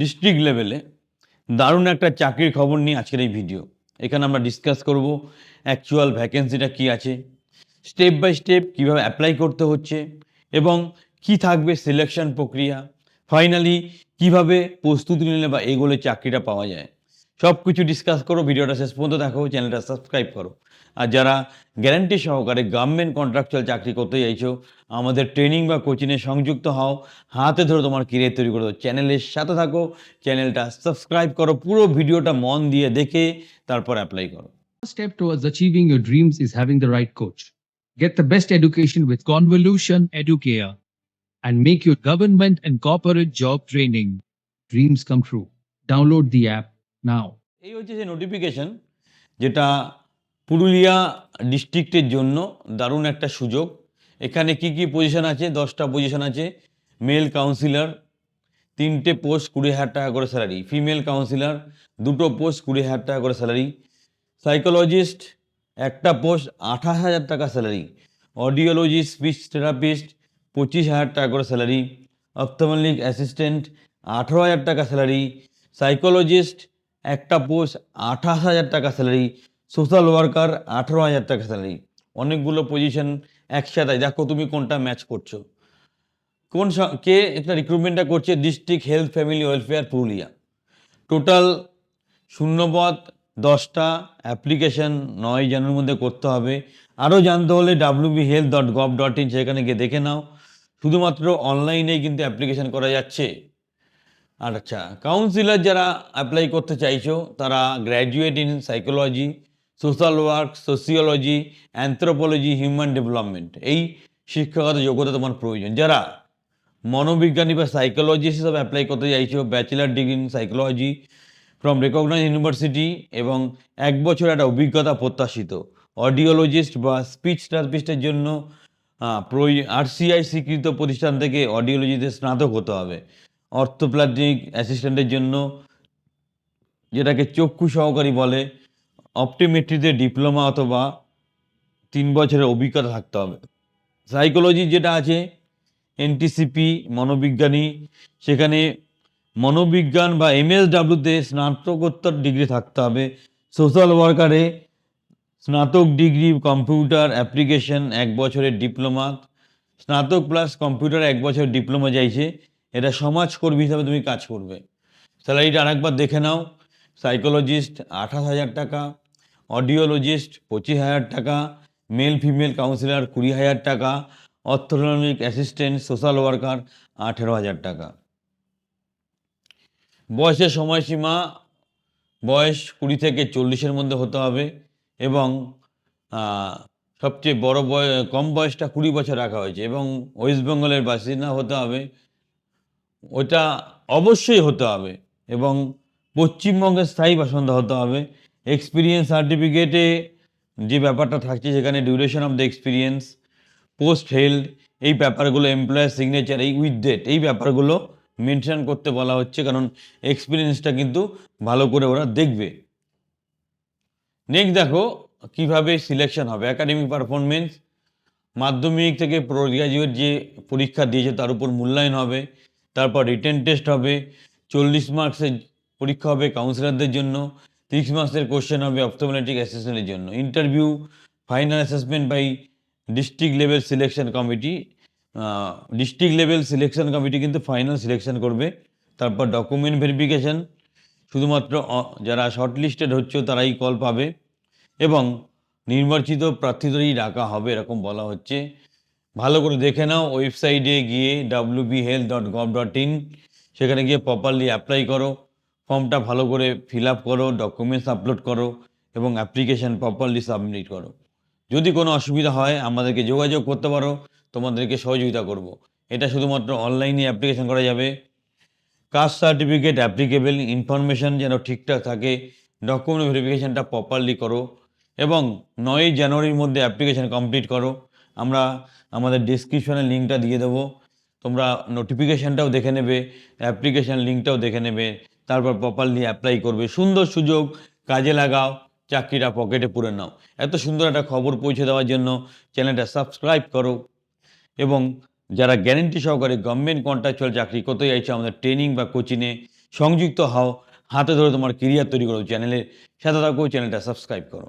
District লেভেলে দারুণ একটা চাকরির খবর নিয়ে আজকের এই ভিডিও এখানে আমরা ডিসকাস করব অ্যাকচুয়াল ভ্যাকেন্সিটা কি আছে স্টেপ বাই স্টেপ কীভাবে অ্যাপ্লাই করতে হচ্ছে এবং কি থাকবে সিলেকশন প্রক্রিয়া। ফাইনালি কীভাবে প্রস্তুতি নিলে বা এগোলে চাকরিটা পাওয়া যায়। সব কিছু ডিসকাস করো ভিডিওটা শেষ পর্যন্ত দেখো চ্যানেলটা সাবস্ক্রাইব করো আর যারা গ্যারান্টি সহকারে গভর্নমেন্ট কন্ট্রাকচুয়াল চাকরি করতে চাইছো আমাদের ট্রেনিং বা কোচিংয়ে সংযুক্ত হও হাতে ধরে তোমার কেরিয়ার তৈরি করে চ্যানেলের সাথে থাকো চ্যানেলটা সাবস্ক্রাইব করো পুরো ভিডিওটা মন দিয়ে দেখে তারপর অ্যাপ্লাই করো step towards achieving your dreams is having the right coach. Get the best education with Convolution Educare and make your government and corporate job training dreams come true. Download the app now. এই হচ্ছে যে notification যেটা পুরুলিয়া ডিস্ট্রিক্টের জন্য দারুণ একটা সুযোগ। এখানে কি কি পজিশন আছে? দশটা পজিশন আছে। মেল কাউন্সিলর তিনটে পোস্ট কুড়ি হাজার টাকা করে স্যালারি ফিমেল কাউন্সিলর দুটো পোস্ট কুড়ি হাজার টাকা করে স্যালারি সাইকোলজিস্ট একটা পোস্ট আঠাশ হাজার টাকা স্যালারি অডিওলজিস্ট স্পিচ থেরাপিস্ট পঁচিশ হাজার টাকা করে স্যালারি অপথমলিক অ্যাসিস্ট্যান্ট আঠেরো হাজার টাকা স্যালারি সাইকোলজিস্ট একটা পোস্ট আঠাশ হাজার টাকা স্যালারি সোশ্যাল ওয়ার্কার আঠেরো হাজার টাকা স্যালারি অনেকগুলো পজিশন একসাথে। দেখো তুমি কোনটা ম্যাচ করছ। কোন কে একটা রিক্রুটমেন্টটা করছে? District health family welfare Purulia. Total শূন্যপদ, দশটা অ্যাপ্লিকেশন নয় জানুয়ারির মধ্যে করতে হবে। আরও জানতে হলে WB health dot gov dot in সেখানে গিয়ে দেখে নাও। শুধুমাত্র অনলাইনেই কিন্তু অ্যাপ্লিকেশন করা যাচ্ছে। আচ্ছা কাউন্সিলর যারা অ্যাপ্লাই করতে চাইছো, তারা graduate in psychology social work sociology anthropology human development এই শিক্ষাগত যোগ্যতা তোমার প্রয়োজন। যারা মনোবিজ্ঞানী বা সাইকোলজিস্ট হিসাবে অ্যাপ্লাই করতে চাইছো bachelor degree in psychology from recognise university এবং এক বছর একটা অভিজ্ঞতা প্রত্যাশিত অডিওলজিস্ট বা স্পিচ থেরাপিস্টের জন্য আরসিআই স্বীকৃত প্রতিষ্ঠান থেকে অডিওলজিতে স্নাতক হতে হবে। অর্থোপ্লাস্টিক অ্যাসিস্ট্যান্টের জন্য, যেটাকে চক্ষু সহকারী বলে, অপটিমেট্রিতে ডিপ্লোমা অথবা তিন বছরের অভিজ্ঞতা থাকতে হবে। সাইকোলজি যেটা আছে, এনটিসিপি, মনোবিজ্ঞানী, সেখানে মনোবিজ্ঞান বা এমএসডাব্লিউতে স্নাতকোত্তর ডিগ্রি থাকতে হবে। সোশ্যাল ওয়ার্কারে স্নাতক ডিগ্রি কম্পিউটার অ্যাপ্লিকেশন এক বছরের ডিপ্লোমা, স্নাতক প্লাস কম্পিউটার এক বছর ডিপ্লোমা চাইছে এটা সমাজকর্মী হিসাবে তুমি কাজ করবে। স্যালারিটা আরেকবার দেখে নাও। সাইকোলজিস্ট আঠাশ হাজার টাকা, অডিওলজিস্ট পঁচিশ হাজার টাকা, মেল, ফিমেল কাউন্সিলর কুড়ি হাজার টাকা অর্থনৈতিক অ্যাসিস্ট্যান্ট, সোশ্যাল ওয়ার্কার আঠেরো হাজার টাকা। বয়সের সময়সীমা, বয়স কুড়ি থেকে চল্লিশের মধ্যে হতে হবে এবং সবচেয়ে বড় বয়, কম বয়সটা কুড়ি বছর রাখা হয়েছে এবং ওয়েস্ট বেঙ্গলের বাসিন্দা হতে হবে ওটা অবশ্যই হতে হবে এবং পশ্চিমবঙ্গের স্থায়ী বাসিন্দা হতে হবে। এক্সপিরিয়েন্স সার্টিফিকেটে যে ব্যাপারটা থাকছে সেখানে duration of the experience post held এই ব্যাপারগুলো এমপ্লয়ার সিগনেচার এই উইথ ডেট এই ব্যাপারগুলো মেনশন করতে বলা হচ্ছে কারণ এক্সপিরিয়েন্সটা কিন্তু ভালো করে ওরা দেখবে। নেক্সট দেখো, কীভাবে সিলেকশন হবে? একাডেমিক পারফরমেন্স মাধ্যমিক থেকে গ্রাজুয়েট যে পরীক্ষা দিয়েছে তার উপর মূল্যায়ন হবে। তারপর রিটেন টেস্ট হবে, চল্লিশ মার্কসের পরীক্ষা হবে কাউন্সিলরদের জন্য, তিরিশ মার্কসের কোশ্চেন হবে অপথোমেটিক অ্যাসিস্ট্যান্টের জন্য। Interview final assessment by district level selection committee district level selection committee কিন্তু ফাইনাল সিলেকশন করবে। তারপর ডকুমেন্ট ভেরিফিকেশন শুধুমাত্র যারা শর্ট লিস্টেড হচ্ছে তারাই কল পাবে এবং নির্বাচিত প্রার্থীদেরই ডাকা হবে, এরকম বলা হচ্ছে। ভালো করে দেখে নাও ওয়েবসাইটে গিয়ে W B health dot gov dot in সেখানে গিয়ে প্রপারলি অ্যাপ্লাই করো, ফর্মটা ভালো করে ফিল আপ করো ডকুমেন্টস আপলোড করো এবং অ্যাপ্লিকেশান প্রপারলি সাবমিট করো। যদি কোনো অসুবিধা হয়, আমাদেরকে যোগাযোগ করতে পারো, তোমাদেরকে সহযোগিতা করব। এটা শুধুমাত্র অনলাইনে অ্যাপ্লিকেশান করা যাবে। কাস্ট সার্টিফিকেট অ্যাপ্লিকেবল ইনফরমেশন যেন ঠিকঠাক থাকে ডকুমেন্ট ভেরিফিকেশানটা প্রপারলি করো এবং নয়ই জানুয়ারির মধ্যে অ্যাপ্লিকেশান কমপ্লিট করো। আমরা আমাদের ডিসক্রিপশনে লিঙ্কটা দিয়ে দেবো। তোমরা নোটিফিকেশানটাও দেখে নেবে অ্যাপ্লিকেশান লিঙ্কটাও দেখে নেবে, তারপর প্রপারলি অ্যাপ্লাই করবে। সুন্দর সুযোগ, কাজে লাগাও, চাকরিটা পকেটে পুরে নাও। এত সুন্দর একটা খবর পৌঁছে দেওয়ার জন্য চ্যানেলটা সাবস্ক্রাইব করো। এবং যারা গ্যারেন্টি সহকারে গভর্নমেন্ট কন্ট্রাকচুয়াল চাকরি করতে চাইছে, আমাদের ট্রেনিং বা কোচিংয়ে সংযুক্ত হও, হাতে ধরে তোমার কেরিয়ার তৈরি করো চ্যানেলের সাথে থাকো চ্যানেলটা সাবস্ক্রাইব করো।